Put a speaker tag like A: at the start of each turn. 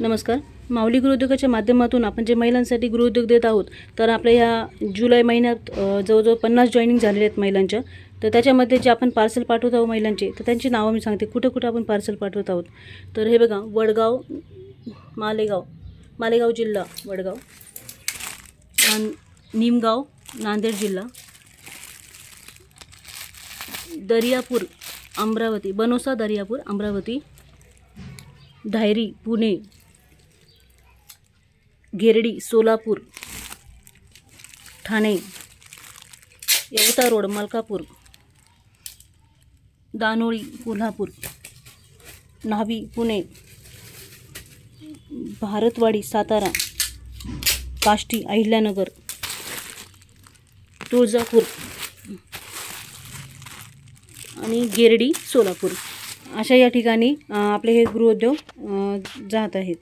A: नमस्कार. माऊली गृहउद्योगाच्या माध्यमातून आपण जे महिलांसाठी गृहउद्योग देत आहोत तर आपल्या ह्या जुलै महिन्यात जवळजवळ पन्नास जॉईनिंग झालेले आहेत महिलांच्या. तर त्याच्यामध्ये जे आपण पार्सल पाठवत आहोत महिलांचे तर त्यांची नावं मी सांगते. कुठं कुठं आपण पार्सल पाठवत आहोत? तर हे बघा वडगाव मालेगाव मालेगाव जिल्हा वडगाव. नान निमगाव नांदेड जिल्हा. दर्यापूर अमरावती बनोसा दर्यापूर अमरावती. धायरी पुणे गिरडी सोलापूर. ठाणे. येवता रोड मलकापूर. दानोळी कोल्हापूर. न्हावी पुणे. भारतवाडी सातारा. काष्टी अहिल्यानगर. तुळजापूर. आणि गिरडी सोलापूर. अशा या ठिकाणी आपले हे गृहोद्योग जात आहेत.